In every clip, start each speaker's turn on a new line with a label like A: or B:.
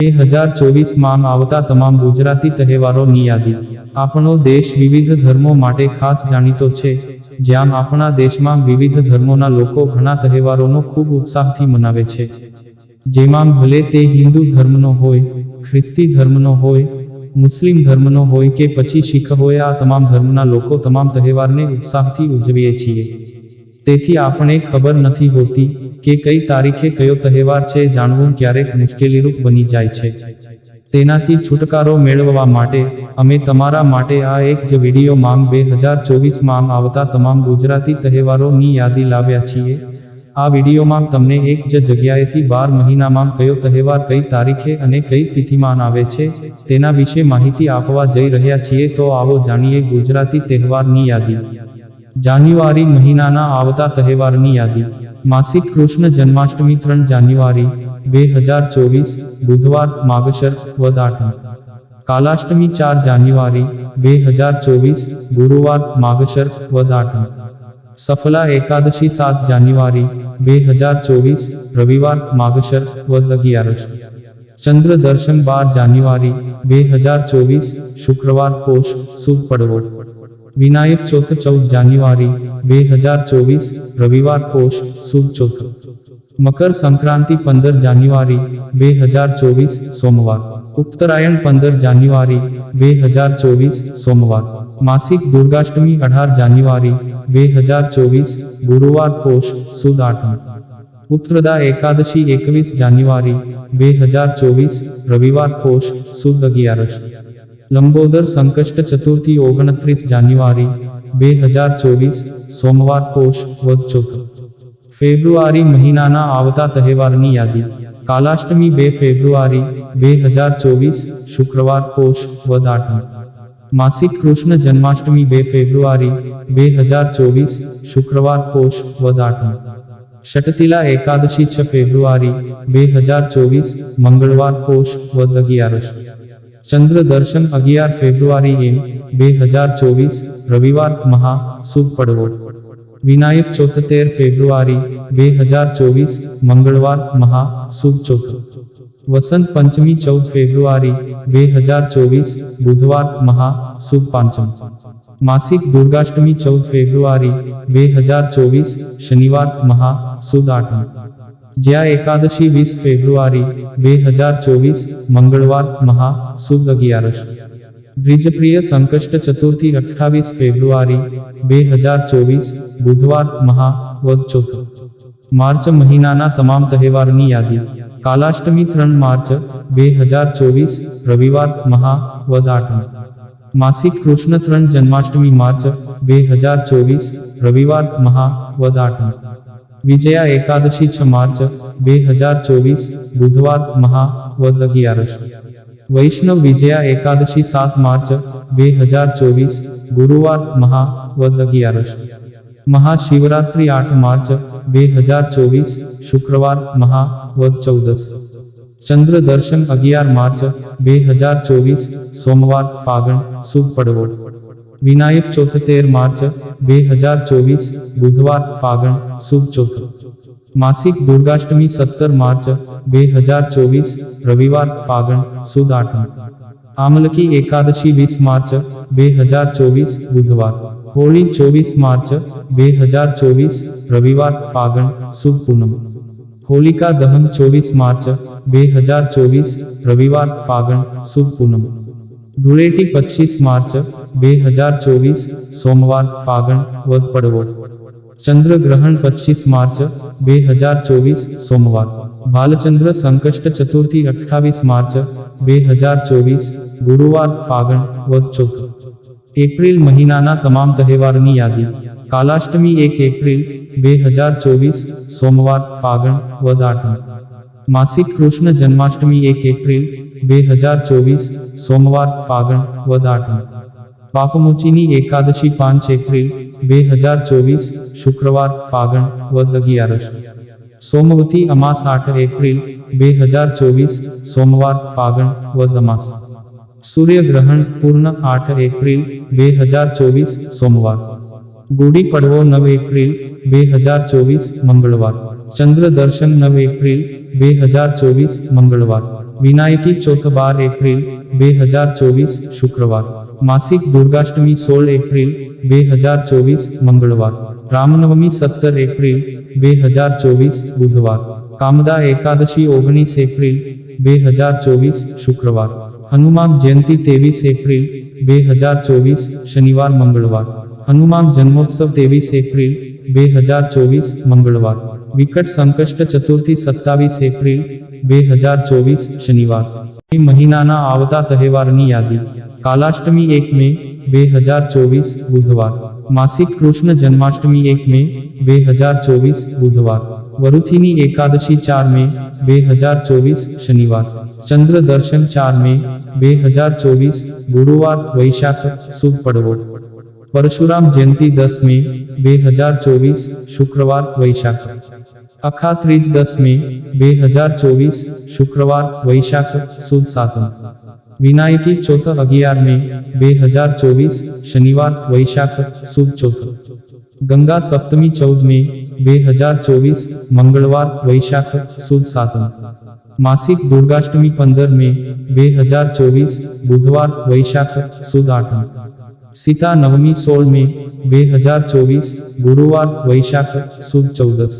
A: બે હજાર ચોવીસમાં આવતા તમામ ગુજરાતી તહેવારોની યાદી. આપણો દેશ વિવિધ ધર્મો માટે ખાસ જાણીતો છે. જ્યાં આપણા દેશમાં વિવિધ ધર્મોના લોકો ઘણા તહેવારોનો ખૂબ ઉત્સાહથી મનાવે છે. જેમાં ભલે તે હિન્દુ ધર્મનો હોય, ખ્રિસ્તી ધર્મનો હોય, મુસ્લિમ ધર્મનો હોય કે પછી શીખ હોય, આ તમામ ધર્મના લોકો તમામ તહેવારને ઉત્સાહથી ઉજવીએ છીએ. તેથી આપણે ખબર નથી હોતી કે કઈ તારીખે કયો તહેવાર છે જાણવું ક્યારેક મુશ્કેલીરૂપ બની જાય છે. તેનાથી છુટકારો મેળવવા માટે અમે તમારા માટે આ એક જ વીડિયો માંગ બે હજાર ચોવીસમાં આવતા તમામ ગુજરાતી તહેવારોની યાદી લાવ્યા છીએ. આ વિડીયોમાં તમને એક જ જગ્યાએથી બાર મહિનામાં કયો તહેવાર કઈ તારીખે અને કઈ તિથિમાન આવે છે, તેના વિશે માહિતી આપવા જઈ રહ્યા છીએ તો આવો જાણીએ ગુજરાતી તહેવારની યાદી. જાન્યુઆરી મહિનાના આવતા તહેવારની યાદી. માસિક કૃષ્ણ જન્માષ્ટમી ત્રણ જાન્યુઆરી બે હજાર ચોવીસ બુધવાર માગશર વદ આઠમ કાલાષ્ટમી ચાર જાન્યુઆરી બે હજાર ચોવીસ ગુરુવાર માગશર વદ આઠમ સફલા એકાદશી સાત જાન્યુઆરી બે હજાર ચોવીસ રવિવાર માગશર વદ અગિયારસ ચંદ્ર દર્શન બાર જાન્યુઆરી બે હજાર ચોવીસ શુક્રવાર કોષ શુભ પડવો વિનાયક ચોથ ચૌદ જાન્યુઆરી બે હજાર ચોવીસ રવિવાર કોષ શુભ ચોથ મકર સંક્રાંતિ પંદર જાન્યુઆરી બે હજાર ચોવીસ સોમવાર ઉત્તરાયણ પંદર જાન્યુઆરી બે હજાર ચોવીસ સોમવાર માસિક દુર્ગાષ્ટમી અઢાર જાન્યુઆરી બે હજાર ચોવીસ ગુરુવાર કોષ સુદ આઠમ ઉત્તરદા એકાદશી એકવીસ જાન્યુઆરી બે હજાર ચોવીસ રવિવાર કોષ સુદ અગિયારસ લંબોદર સંકષ્ટ ચતુર્થી ઓગણત્રીસ જાન્યુઆરી બે હજાર ચોવીસ સોમવાર કોષ વદ ચોથ ફેબ્રુઆરી મહિનાના આવતા તહેવારની યાદી કાલાષ્ટમી બે ફેબ્રુઆરી બે હજાર ચોવીસ શુક્રવાર કોષ વદ આઠમ માસિક કૃષ્ણ જન્માષ્ટમી બે ફેબ્રુઆરી બે હજાર ચોવીસ શુક્રવાર કોષ વદ આઠમ શટતિલા એકાદશી છ ફેબ્રુઆરી બે હજાર ચોવીસ મંગળવાર કોષ વદ અગિયારસ ચંદ્ર દર્શન અગિયાર ફેબ્રુઆરી એમ બે હજાર ચોવીસ રવિવાર મહા શુભ પડવો વિનાયક ચોથ તેર ફેબ્રુઆરી બે હજાર ચોવીસ મંગળવાર મહા શુભ ચોથ વસંત પંચમી ચૌદ ફેબ્રુઆરી બે હજાર ચોવીસ બુધવાર મહા શુભ પાંચમ માસિક દુર્ગાષ્ટમી ચૌદ ફેબ્રુઆરી બે હજાર ચોવીસ શનિવાર મહા સુદ આઠમ જ્યાં એકાદશી વીસ ફેબ્રુઆરી બે હજાર ચોવીસ મંગળવાર મહા સુદ અગિયારસ દ્વિજપ્રિય સંકષ્ટ ચતુર્થી અઠ્ઠાવીસ ફેબ્રુઆરી બે હજાર ચોવીસ બુધવાર મહા વદ ચોથ માર્ચ મહિનાના તમામ તહેવારની યાદી કાલાષ્ટમી ત્રણ માર્ચ બે હજાર ચોવીસ રવિવાર મહા વદ આઠમ માસિક કૃષ્ણ ત્રણ જન્માષ્ટમી માર્ચ બે હજાર ચોવીસ રવિવાર મહા વદ આઠમ વિજયા એકાદશી છ માર્ચ બે હજાર ચોવીસ બુધવાર મહા વદ અગિયારસ વૈષ્ણવ વિજયા એકાદશી સાત માર્ચ બે હજાર ચોવીસ ગુરુવાર મહા વદ અગિયારસ મહાશિવરાત્રિ આઠ માર્ચ બે હજાર ચોવીસ શુક્રવાર મહા વદ ચૌદસ ચંદ્ર દર્શન અગિયાર માર્ચ બે હજાર ચોવીસ સોમવાર ફાગણ શુભ પડવો વિનાયક ચોથ તેર માર્ચ બે હજાર ચોવીસ બુધવાર ફાગણ શુભ ચોથ માસિક દુર્ગાષ્ટમી સત્તર માર્ચ બે હજાર ચોવીસ રવિવાર ફાગણ સુદ આઠમ આમલકી એકાદશી વીસ માર્ચ બે હજાર ચોવીસ બુધવાર હોળી ચોવીસ માર્ચ બે હજાર ચોવીસ રવિવાર ફાગણ શુભ પૂનમ હોલિકા દહન ચોવીસ માર્ચ બે હજાર ચોવીસ રવિવાર ફાગણ શુભ પૂનમ ધૂળેટી પચીસ માર્ચ બે હજાર ચોવીસ સોમવાર ફાગણ વદ પડવો ચંદ્રગ્રહણ પચીસ માર્ચ બે હજાર ચોવીસ સોમવાર ભાલચંદ્ર સંકષ્ટ ચતુર્થી અઠ્ઠાવીસ માર્ચ બે હજાર ચોવીસ ગુરુવાર ફાગણ વદ ચોથ એપ્રિલ મહિનાના તમામ તહેવારની યાદી કાલાષ્ટમી એક એપ્રિલ બે હજાર ચોવીસ સોમવાર ફાગણ વદ આઠમ માસિક કૃષ્ણ જન્માષ્ટમી એક એપ્રિલ બે હજાર ચોવીસ સોમવાર ફાગણ વદ આઠમ પાપમોચીની એકાદશી પાંચ એપ્રિલ બે હજાર ચોવીસ શુક્રવાર ફાગણ વદ અગિયારસ સોમવતી અમાસ આઠ એપ્રિલ બે હજાર ચોવીસ સોમવાર ફાગણ વદ અમાસ સૂર્યગ્રહણ પૂર્ણ આઠ એપ્રિલ બે હજાર ચોવીસ સોમવાર ગુડી પડવો નવ એપ્રિલ બે હજાર ચોવીસ મંગળવાર ચંદ્ર દર્શન નવ એપ્રિલ બે હજાર ચોવીસ મંગળવાર વિનાયકી ચોથ બાર એપ્રિલ બે હજાર ચોવીસ શુક્રવાર માસિક દુર્ગાષ્ટમી સોળ એપ્રિલ બે હજાર ચોવીસ મંગળવાર રામનવમી સત્તર એપ્રિલ બે હજાર ચોવીસ બુધવાર કામદા એકાદશી ઓગણીસ એપ્રિલ બે હજાર ચોવીસ શુક્રવાર હનુમાન જયંતિ ત્રેવીસ એપ્રિલ બે હજાર ચોવીસ શનિવાર મંગળવાર હનુમાન જન્મોત્સવ ત્રેવીસ એપ્રિલ બે હજાર ચોવીસ મંગળવાર વિકટ સંકષ્ટ ચતુર્થી સત્તાવીસ એપ્રિલ બે હજાર ચોવીસ શનિવાર એ મહિનાના આવતા તહેવારની યાદી કાલાષ્ટમી એક મે બે હજાર ચોવીસ બુધવાર માસિક કૃષ્ણ જન્માષ્ટમી એક મે બે હજાર ચોવીસ બુધવાર વરુથીની એકાદશી ચાર મે બે હજાર ચોવીસ શનિવાર ચંદ્ર દર્શન ચાર મે બે હજાર ચોવીસ ગુરુવાર વૈશાખ સુદ પડવો પરશુરામ જયંતિ દસ મે બે હજાર ચોવીસ શુક્રવાર વૈશાખ અખા ત્રીજ દસ મે બે હજાર ચોવીસ શુક્રવાર વૈશાખ સુદ સાતમ વિનાયકી ચોથ અગિયાર મે બે હજાર ચોવીસ શનિવાર વૈશાખ સુદ ચોથ ગંગા સપ્તમી ચૌદ મે બે હજાર ચોવીસ મંગળવાર વૈશાખ સુદ સાતમ માસિક દુર્ગાષ્ટમી પંદર મે બે હજાર ચોવીસ બુધવાર વૈશાખ સુદ આઠમ સીતા નવમી સોળ મે બે હજાર ચોવીસ ગુરુવાર વૈશાખ સુદ ચૌદસ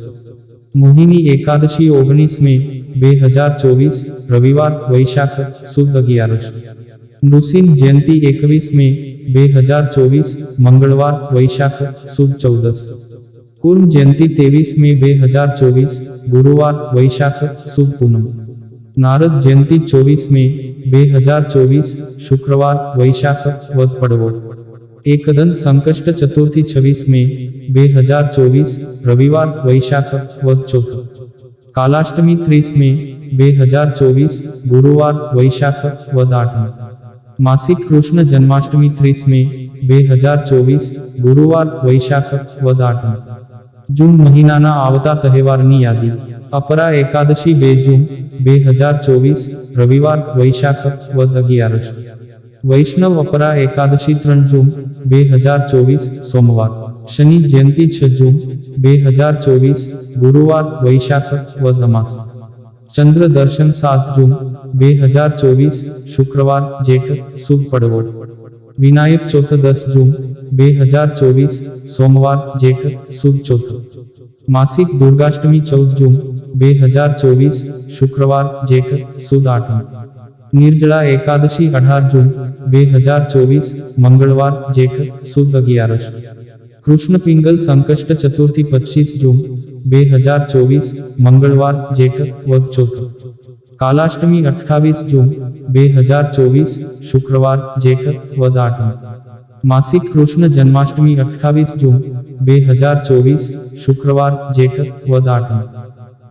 A: મોહિની એકાદશી ઓગણીસ મે બે હજાર ચોવીસ રવિવાર વૈશાખ સુદ અગિયારસ નૃસિંહ જયંતિ એકવીસ મે બે હજાર ચોવીસ મંગળવાર વૈશાખ સુદ ચૌદસ કુર્મ જયંતિ ત્રેવીસ મે બે હજાર ચોવીસ ગુરુવાર વૈશાખ સુદ પૂનમ નારદ જયંતિ ચોવીસ મે બે હજાર ચોવીસ શુક્રવાર વૈશાખ વદ પડવો એકદંત સંકષ્ટ ચતુર્થી છવ્વીસ મે બે હજાર ચોવીસ રવિવાર વૈશાખ વદ ચોથ કાલાષ્ટમી ત્રીસ મે બે હજાર ચોવીસ ગુરુવાર વૈશાખ વદ આઠમ માસિક કૃષ્ણ જન્માષ્ટમી ત્રીસ મે બે હજાર ચોવીસ ગુરુવાર વૈશાખ વદ આઠમ જૂન મહિનાના આવતા તહેવારની યાદી અપરા એકાદશી બે જૂન બે હજાર ચોવીસ રવિવાર વૈશાખ વદ અગિયારસ વૈષ્ણવ અપરા એકાદશી ત્રણ જૂન બે હજાર ચોવીસ સોમવાર શનિ જયંતિ છ જૂન બે હજાર ચોવીસ ગુરુવાર વૈશાખ વદ અમાસ ચંદ્ર દર્શન સાત જૂન બે હજાર ચોવીસ શુક્રવાર જેઠ સુદ પડવો વિનાયક ચોથ દસ જૂન બે હજાર ચોવીસ સોમવાર જેઠ સુદ ચોથ માસિક દુર્ગાષ્ટમી ચૌદ જૂન બે હજાર ચોવીસ શુક્રવાર જેઠ સુદ આઠમ નિર્જળા એકાદશી અઢાર જૂન બે હજાર ચોવીસ મંગળવાર જેઠ સુદ અગિયારસ કૃષ્ણ પિંગલ સંકષ્ટ ચતુર્થી પચીસ જૂન બે હજાર ચોવીસ મંગળવાર જેઠ વદ ચોથ કાલાષ્ટમી અઠ્ઠાવીસ જૂન બે હજાર ચોવીસ શુક્રવાર જેઠ વદ આઠમ માસિક કૃષ્ણ જન્માષ્ટમી અઠ્ઠાવીસ જૂન બે હજાર ચોવીસ શુક્રવાર જેઠ વદ આઠમ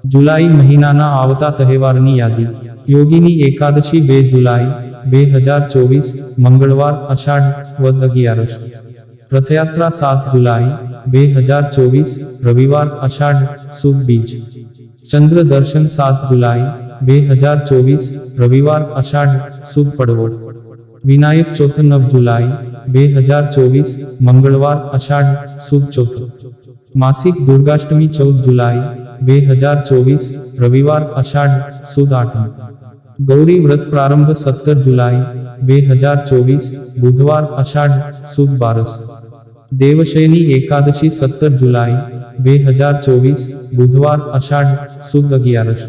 A: જુલાઈ મહિનાના આવતા તહેવારની યાદી યોગીની એકાદશી બે જુલાઈ બે હજાર ચોવીસ મંગળવાર અષાઢ વદ અગિયારસ રથયાત્રા સાત જુલાઈ બે હજાર ચોવીસ રવિવાર અષાઢ સુદ બીજ ચંદ્ર દર્શન સાત જુલાઈ બે હજાર ચોવીસ રવિવાર અષાઢ સુદ પડવો વિનાયક ચોથ નવ જુલાઈ બે હજાર ચોવીસ મંગળવાર અષાઢ સુદ ચોથ માસિક દુર્ગાષ્ટમી ચૌદ જુલાઈ બે હજાર ચોવીસ રવિવાર અષાઢ સુદ આઠમ गौरी व्रत प्रारंभ 17 जुलाई 2024 बुधवार अषाढ़ सुद बारस। देवशयनी एकादशी 17 जुलाई 2024 बुधवार आषाढ़ सुद अगियारस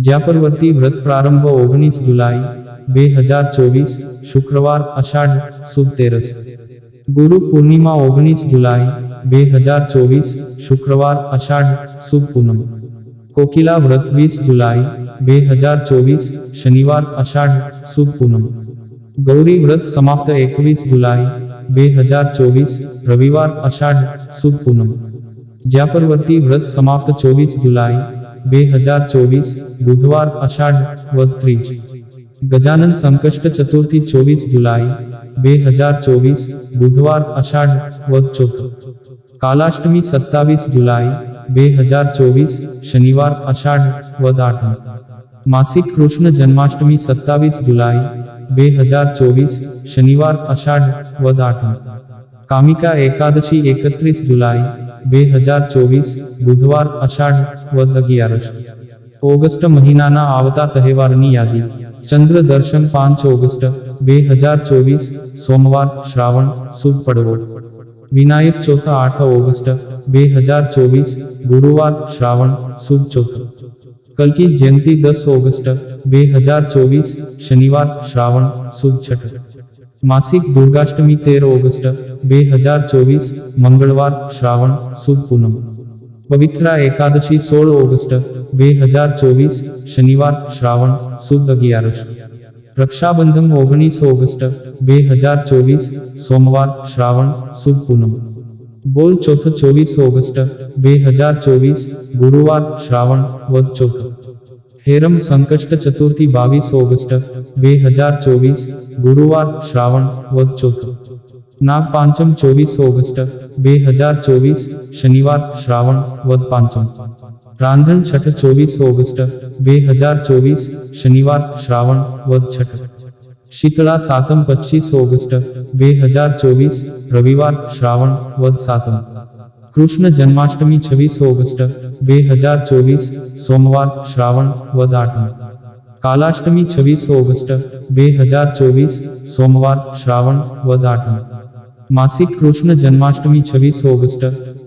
A: ज्यापरवर्ती व्रत प्रारंभ ओगनीस जुलाई 2024 शुक्रवार आषाढ़ सुद तेरस। गुरु पूर्णिमा ओगनीस जुलाई 2024 शुक्रवार अषाढ़ सुद पूनम। કોકિલા વ્રત વીસ જુલાઈ બે હજાર ચોવીસ શનિવાર અષાઢ સુદ પૂનમ ગૌરી વ્રત સમાપ્ત એકવીસ જુલાઈ બે હજાર ચોવીસ રવિવાર અષાઢ સુદ પૂનમ જ્યાપરવર્તી વ્રત સમાપ્ત ચોવીસ જુલાઈ બે હજાર ચોવીસ બુધવાર અષાઢ વદ ત્રીજ ગજાનન સંકષ્ટ ચતુર્થી ચોવીસ જુલાઈ બે હજાર ચોવીસ બુધવાર અષાઢ વદ ચોથ કાલાષ્ટમી સત્તાવીસ જુલાઈ બે હજાર ચોવીસ શનિવાર અષાઢ વદ આઠમ માસિક કૃષ્ણ જન્માષ્ટમી સત્તાવીસ જુલાઈ બે હજાર ચોવીસ શનિવાર અષાઢ વદ આઠમ કામિકા એકાદશી એકત્રીસ જુલાઈ બે હજાર ચોવીસ બુધવાર અષાઢ વદ અગિયારસ ઓગસ્ટ મહિનાના આવતા તહેવારની યાદી ચંદ્ર દર્શન પાંચ ઓગસ્ટ બે હજાર ચોવીસ સોમવાર શ્રાવણ સુદ પડવો વિનાયક ચોથા આઠ ઓગસ્ટ બે હજાર ચોવીસ ગુરુવાર શ્રાવણ સુદ ચોથ કલ્કી જયંતિ દસ ઓગસ્ટ બે હજાર ચોવીસ શનિવાર શ્રાવણ સુદ છઠ માસિક દુર્ગાષ્ટમી તેર ઓગસ્ટ બે હજાર ચોવીસ મંગળવાર શ્રાવણ સુદ પૂનમ પવિત્રા એકાદશી સોળ ઓગસ્ટ બે હજાર ચોવીસ શનિવાર શ્રાવણ સુદ અગિયારસ રક્ષાબંધન ઓગણીસ ઓગસ્ટ, બે હજાર ચોવીસ, સોમવાર, શ્રાવણ સુદ પૂનમ. બોલ ચોથ ચોવીસ ઓગસ્ટ, બે હજાર ચોવીસ, ગુરુવાર, શ્રાવણ, વદ ચોથ. હેરમ સંકષ્ટ ચતુર્થી બાવીસ ઓગસ્ટ, બે હજાર ચોવીસ, ગુરુવાર, શ્રાવણ, વદ ચોથ. નાગ પાંચમ ચોવીસ ઓગસ્ટ, બે હજાર ચોવીસ, શનિવાર, શ્રાવણ, વદ પાંચમ. રાંધણ છઠ ચોવીસ ઓગસ્ટ બે હજાર ચોવીસ, શનિવાર, શ્રાવણ, વદ છઠ. શીતળા સાતમ પચીસ ઓગસ્ટ બે હજાર ચોવીસ, રવિવાર, શ્રાવણ, વદ સાતમ. કૃષ્ણ જન્માષ્ટમી છવ્વીસ ઓગસ્ટ બે હજાર ચોવીસ, સોમવાર, શ્રાવણ, વદ આઠમ. કાલાષ્ટમી છવ્વીસ ઓગસ્ટ બે હજાર ચોવીસ, સોમવાર, શ્રાવણ, વદ આઠમ. માસિક કૃષ્ણ જન્માષ્ટમી છવ્વીસ ઓગસ્ટ,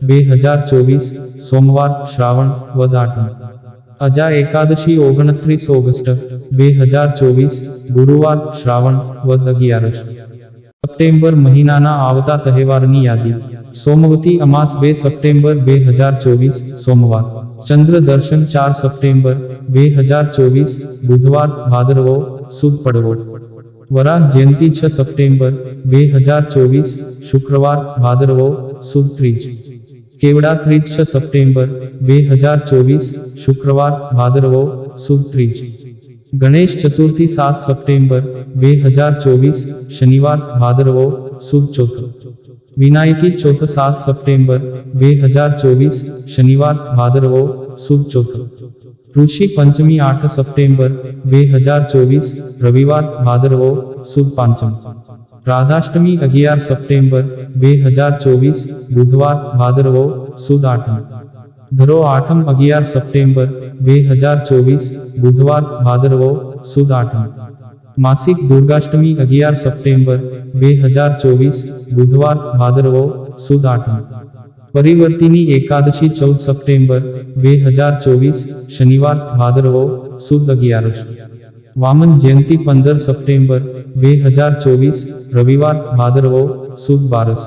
A: બે હજાર ચોવીસ, સોમવાર, શ્રાવણ, વદ અજા એકાદશી ઓગણત્રીસ ઓગસ્ટ, બે હજાર ચોવીસ, ગુરુવાર, શ્રાવણ, વદ અગિયારસ. સપ્ટેમ્બર મહિનાના આવતા તહેવારની યાદી. સોમવતી અમાસ બે સપ્ટેમ્બર, બે હજાર ચોવીસ, સોમવાર. ચંદ્ર દર્શન ચાર સપ્ટેમ્બર, બે હજાર ચોવીસ, બુધવાર, ભાદરવો સુદ પડવો વરાહ જયંતિ છ સપ્ટેમ્બર બે હજાર ચોવીસ શુક્રવાર ભાદરવો સુદ ત્રીજ કેવડા ત્રીજ છ સપ્ટેમ્બર બે હજાર ચોવીસ શુક્રવાર ભાદરવો સુદ ત્રીજ ગણેશ ચતુર્થી સાત સપ્ટેમ્બર બે હજાર ચોવીસ શનિવાર ભાદરવો સુદ ચોથ વિનાયકી ચોથ સાત સપ્ટેમ્બર બે હજાર ચોવીસ શનિવાર ભાદરવો સુદ ચોથ ઋષિ પંચમી આઠ સપ્ટેમ્બર બે હજાર ચોવીસ રવિવાર ભાદરવો સુદ પાંચમ રાધાષ્ટમી અગિયાર સપ્ટેમ્બર બે હજાર ચોવીસ બુધવાર ભાદરવો સુદ આઠમ ધરો આઠમ અગિયાર સપ્ટેમ્બર બે હજાર ચોવીસ બુધવાર ભાદરવો સુદ આઠમ માસિક દુર્ગાષ્ટમી અગિયાર સપ્ટેમ્બર બે હજાર ચોવીસ બુધવાર ભાદરવો સુદ આઠમ પરિવર્તિની એકાદશી ચૌદ સપ્ટેમ્બર, બે હજાર ચોવીસ, શનિવાર, ભાદરવો, સુદ અગિયારસ. વામન જયંતિ પંદર સપ્ટેમ્બર, બે હજાર ચોવીસ, રવિવાર, ભાદરવો, સુદ બારસ.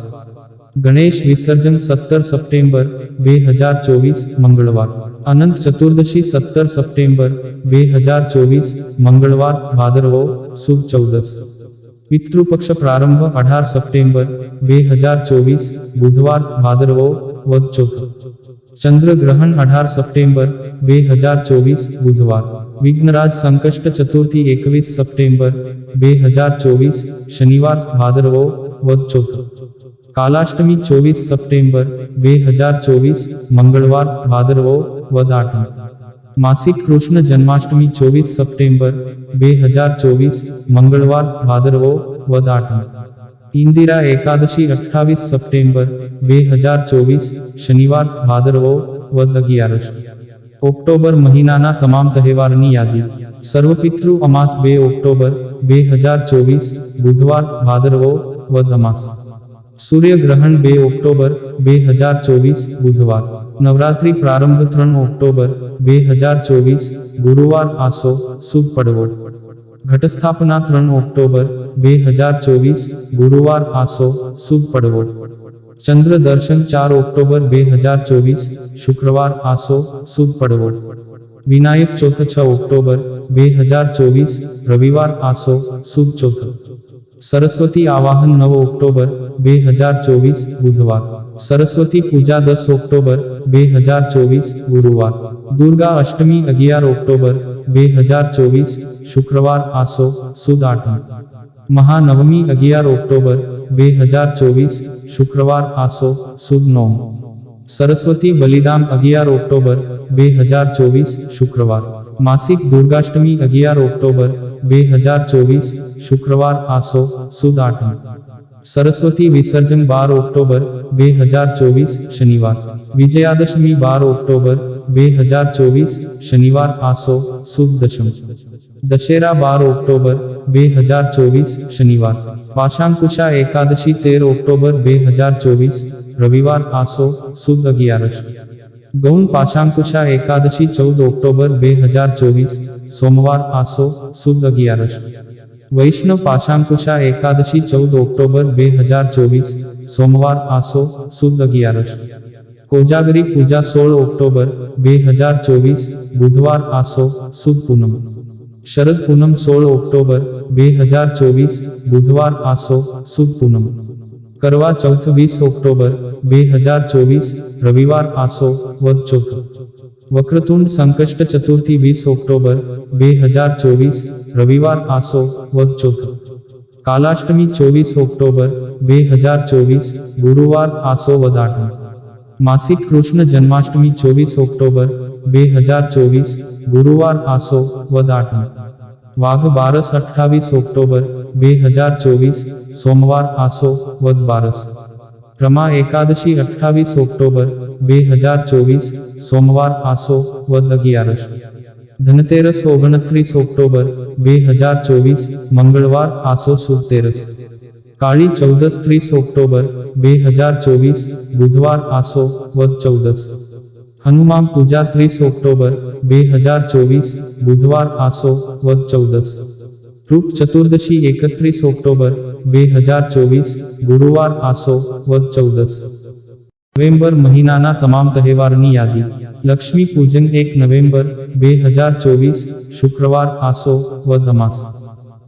A: ગણેશ વિસર્જન સત્તર સપ્ટેમ્બર, બે હજાર ચોવીસ, મંગળવાર. અનંત ચતુર્દશી સત્તર સપ્ટેમ્બર, બે હજાર ચોવીસ, મંગળવાર, ભાદરવો, સુદ ચૌદસ. પિતૃપક્ષ પ્રારંભ અઢાર સપ્ટેમ્બર બે હજાર ચોવીસ બુધવાર ભાદરવો વદ ચોથ ચંદ્રગ્રહણ અઢાર સપ્ટેમ્બર બે હજાર ચોવીસ બુધવાર વિઘ્નરાજ સંકષ્ટ ચતુર્થી એકવીસ સપ્ટેમ્બર બે હજાર ચોવીસ શનિવાર ભાદરવો વદ ચોથ કાલાષ્ટમી ચોવીસ સપ્ટેમ્બર બે હજાર ચોવીસ મંગળવાર ભાદરવો વદ આઠમ માસિક કૃષ્ણ જન્માષ્ટમી ચોવીસ સપ્ટેમ્બર બે હજાર ચોવીસ મંગળવાર ભાદરવો વદ આઠમ ઇન્દિરા એકાદશી અઠ્ઠાવીસ સપ્ટેમ્બર બે હજાર ચોવીસ શનિવાર ભાદરવો વદ અગિયારસ ઓક્ટોબર મહિનાના તમામ તહેવારની યાદી સર્વપિતૃ અમાસ બે ઓક્ટોબર બે હજાર ચોવીસ બુધવાર ભાદરવો વદ અમાસ સૂર્યગ્રહણ બે ઓક્ટોબર બે હજાર ચોવીસ બુધવાર નવરાત્રી પ્રારંભ ત્રણ ઓક્ટોબર બે હજાર ચોવીસ ગુરુવાર આસો સુદ પડવો ઘટસ્થાપના ત્રણ ઓક્ટોબર બે હજાર ચોવીસ ગુરુવાર આસો સુદ પડવો ચંદ્ર દર્શન ચાર ઓક્ટોબર બે હજાર ચોવીસ શુક્રવાર આસો સુદ પડવો વિનાયક ચોથ છ ઓક્ટોબર બે હજાર ચોવીસ રવિવાર આસો સુદ ચોથ. સરસ્વતી આવાહન નવ ઓક્ટોબર બે હજાર ચોવીસ બુધવાર. સરસ્વતી પૂજા દસ ઓક્ટોબર બે હજાર ચોવીસ ગુરુવાર દુર્ગા અષ્ટમી અગિયાર ઓક્ટોબર બે હજાર ચોવીસ શુક્રવાર આસો સુદ આઠમ મહાનવમી અગિયાર ઓક્ટોબર બે હજાર ચોવીસ શુક્રવાર આસો સુદ નોમ સરસ્વતી બલિદાન અગિયાર ઓક્ટોબર બે હજાર ચોવીસ શુક્રવાર માસિક દુર્ગાષ્ટમી અગિયાર ઓક્ટોબર બે હજાર ચોવીસ શુક્રવાર આસો સુદ આઠમ સરસ્વતી વિસર્જન બાર ઓક્ટોબર બે હજાર ચોવીસ શનિવાર વિજયાદશમી બાર ઓક્ટોબર બે હજાર ચોવીસ શનિવાર આસો સુદ દશમ દશેરા બાર ઓક્ટોબર બે હજાર ચોવીસ શનિવાર પાશાંકુશા એકાદશી તેર ઓક્ટોબર બે હજાર ચોવીસ રવિવાર આસો સુદ અગિયારસ ગૌણ પાશાંકુશા એકાદશી ચૌદ ઓક્ટોબર બે હજાર ચોવીસ સોમવાર આસો સુદ અગિયારસ વૈષ્ણવ પાશાંકુશા એકાદશી ચૌદ ઓક્ટોબર બે હજાર ચોવીસ સોમવાર આસો સુદ અગિયારસ કોજાગરી પૂજા સોળ ઓક્ટોબર બે હજાર ચોવીસ બુધવાર આસો સુદ પૂનમ શરદ પૂનમ સોળ ઓક્ટોબર બે હજાર ચોવીસ બુધવાર આસો સુદ પૂનમ કરવા ચૌથ વીસ ઓક્ટોબર બે હજાર ચોવીસ રવિવાર આસો વદ ચોથ વક્રતુંડ સંકષ્ટ ચતુર્થી વીસ ઓક્ટોબર બે હજાર ચોવીસ રવિવાર આસો વદ ચોથ કાલાષ્ટમી ચોવીસ ઓક્ટોબર બે હજાર ચોવીસ ગુરુવાર આસો વદ આઠમ માસિક કૃષ્ણ જન્માષ્ટમી ચોવીસ ઓક્ટોબર બે હજાર ચોવીસ ગુરુવાર આસો વદ આઠમ વાઘ બારસ અઠ્ઠાવીસ ઓક્ટોબર બે હજાર ચોવીસ સોમવાર આસો વદ બારસ રમા એકાદશી અઠ્ઠાવીસ ઓક્ટોબર બે હજાર ચોવીસ સોમવાર આસો વદ અગિયારસ ધનતેરસ ઓગણત્રીસ ઓક્ટોબર બે હજાર ચોવીસ મંગળવાર આસો સુદ તેરસ કાળી ચૌદસ ત્રીસ ઓક્ટોબર બે હજાર ચોવીસ બુધવાર આસો વદ ચૌદસ હનુમાન પૂજા ત્રીસ ઓક્ટોબર બે હજાર ચોવીસ બુધવાર આસો વદ ચૌદસ રૂપ ચતુર્દશી એકત્રીસ ઓક્ટોબર બે હજાર ચોવીસ ગુરુવાર આસો વદ ચૌદસ નવેમ્બર મહિનાના તમામ તહેવારની યાદી લક્ષ્મી પૂજન એક નવેમ્બર બે હજાર ચોવીસ શુક્રવાર આસો વદ અમાસ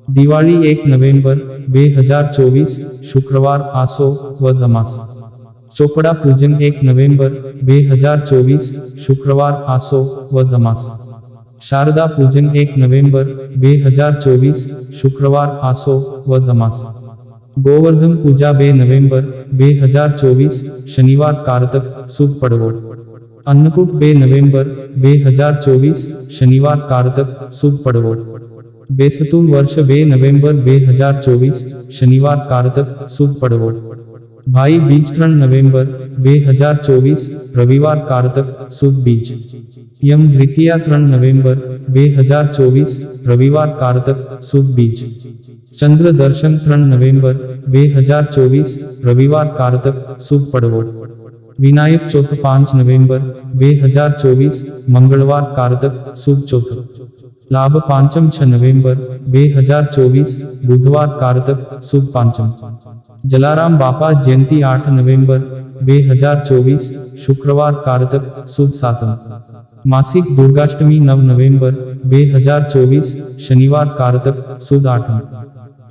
A: દિવાળી એક નવેમ્બર બે હજાર ચોવીસ શુક્રવાર આસો વદ અમાસ ચોપડા પૂજન એક નવેમ્બર બે હજાર ચોવીસ શુક્રવાર આસો વદ અમાસ શારદા પૂજન એક નવેમ્બર બે હજાર ચોવીસ શુક્રવાર આસો વદ અમાસ ગોવર્ધન પૂજા બે નવેમ્બર બે હજાર ચોવીસ શનિવાર કારતક સુદ પડવોડ અન્નકૂટ બે નવેમ્બર બે હજાર ચોવીસ શનિવાર કારતક સુદ પડવોડ બેસતું વર્ષ બે નવેમ્બર બે હજાર ચોવીસ શનિવાર કારતક સુદ પડવોડ ભાઈ બીજ ત્રણ નવેમ્બર બે હજાર ચોવીસ રવિવાર કારતક સુદ બીજ યમ દ્વિતીયા ત્રણ નવેમ્બર બે હજાર ચોવીસ રવિવાર કારતક સુદ બીજ ચંદ્ર દર્શન ત્રણ નવેમ્બર બે હજાર ચોવીસ રવિવાર કારતક સુદ પડવોડ વિનાયક ચોથ પાંચ નવેમ્બર બે હજાર ચોવીસ મંગળવાર કારતક સુદ ચોથ લાભ પાંચમ છ નવેમ્બર બે હજાર ચોવીસ બુધવાર કારતક સુદ પાંચમ જલારામ બાપા જયંતિ આઠ નવેમ્બર બે હજાર ચોવીસ શુક્રવાર કારતક સુદ સાતમ માસિક દુર્ગાષ્ટમી નવ નવેમ્બર બે હજાર ચોવીસ શનિવાર કારતક સુદ આઠમ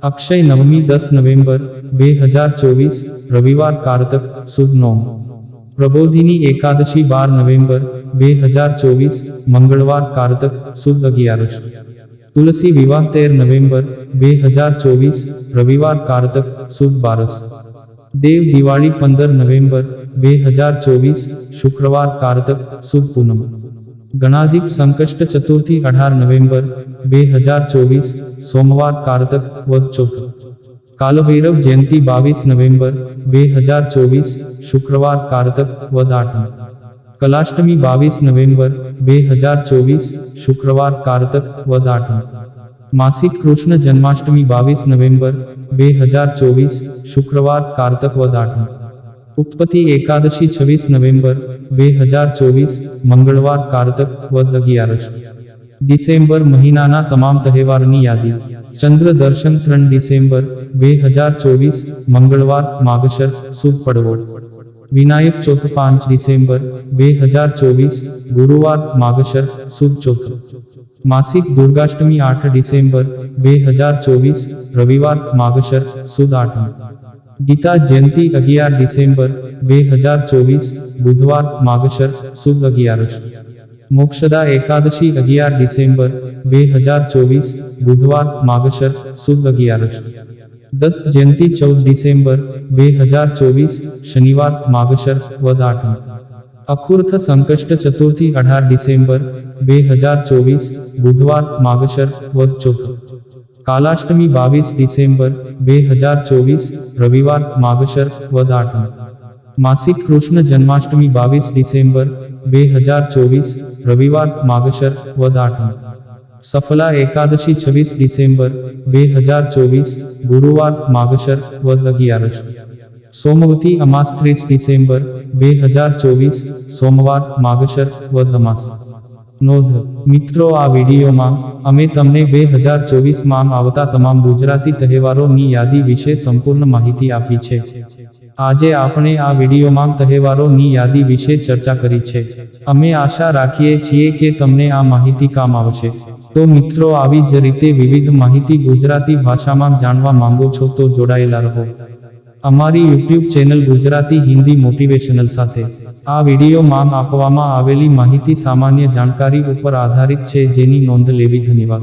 A: અક્ષય નવમી દસ નવેમ્બર બે હજાર ચોવીસ રવિવાર કારતક સુદ નોમ પ્રબોધિની એકાદશી બાર નવેમ્બર બે હજાર ચોવીસ મંગળવાર કારતક સુદ અગિયારસ તુલસી વિવાહ તેર નવેમ્બર બે હજાર ચોવીસ રવિવાર કારતક સુદ બારસ દેવ દિવાળી પંદર નવેમ્બર બે હજાર ચોવીસ શુક્રવાર કારતક સુદ પૂનમ ગણાધિક સંકષ્ટ ચતુર્થી અઢાર નવેમ્બર બે હજાર ચોવીસ સોમવાર કારતક વદ ચોથ કાલભૈરવ જયંતિ બાવીસ નવેમ્બર બે હજાર ચોવીસ શુક્રવાર કારતક વદ આઠમ કલાષ્ટમી બાવીસ નવેમ્બર બે હજાર ચોવીસ શુક્રવાર કારતક વદ આઠમ માસિક કૃષ્ણ જન્માષ્ટમી બાવીસ નવેમ્બર બે હજાર ચોવીસ શુક્રવાર કારતક વદ આઠમ ઉત્પત્તિ એકાદશી છવ્વીસ નવેમ્બર બે હજાર ચોવીસ મંગળવાર કારતક વદ અગિયારસ ડિસેમ્બર મહિનાના તમામ તહેવારની યાદી ચંદ્ર દર્શન ત્રણ ડિસેમ્બર બે હજાર ચોવીસ મંગળવાર માગશર સુદ પડવોડ વિનાયક ચોથ પાંચ ડિસેમ્બર બે હજાર ચોવીસ ગુરુવાર માગશર સુદ ચોથ માસિક દુર્ગાષ્ટમી આઠ ડિસેમ્બર બે હજાર ચોવીસ રવિવાર માગશર સુદ આઠમ ગીતા જયંતિ અગિયાર ડિસેમ્બર બે હજાર ચોવીસ બુધવાર માગશર સુદ અગિયારસ મોક્ષદા એકાદશી અગિયાર ડિસેમ્બર બે હજાર ચોવીસ બુધવાર માગશર સુદ અગિયારસ દત્ત જયંતિ ચૌદ ડિસેમ્બર બે હજાર ચોવીસ શનિવાર માગશર વદ આઠમ અખુર્થ સંકષ્ટ ચતુર્થી અઢાર ડિસેમ્બર બે હજાર ચોવીસ બુધવાર માગશર વદ ચોથ કાલાષ્ટમી બાવીસ ડિસેમ્બર બે હજાર ચોવીસ રવિવાર માગશર વદ આઠમ માસિક કૃષ્ણ જન્માષ્ટમી બાવીસ ડિસેમ્બર બે હજાર ચોવીસ રવિવાર માગશર વદ આઠમ સફલા એકાદશી છવ્વીસ ડિસેમ્બર બે હજાર ચોવીસ ગુરુવાર માગશર વદ અગિયારસ સોમવતી અમાસ ત્રીસ ડિસેમ્બર બે હજાર ચોવીસ સોમવાર માગશર વદ અમાસ નોંધ, મિત્રો, આ વિડીયોમાં અમે તમને બે હજાર ચોવીસમાં આવતા તમામ ગુજરાતી તહેવારોની યાદી વિશે સંપૂર્ણ માહિતી આપી છે. આજે આપણે આ વિડીયોમાં તહેવારોની યાદી વિશે ચર્ચા કરી છે. અમે આશા રાખીએ છીએ કે તમને આ માહિતી કામ આવશે. તો મિત્રો, આવી જ રીતે વિવિધ માહિતી ગુજરાતી ભાષામાં જાણવા માંગો છો તો જોડાયેલા રહો. અમારી YouTube channel Gujarati Hindi motivational સાથે. આ વિડીયોમાં આપવામાં આવેલી માહિતી સામાન્ય જાણકારી ઉપર આધારિત છે જેની નોંધ લેવી ધન્યવાદ.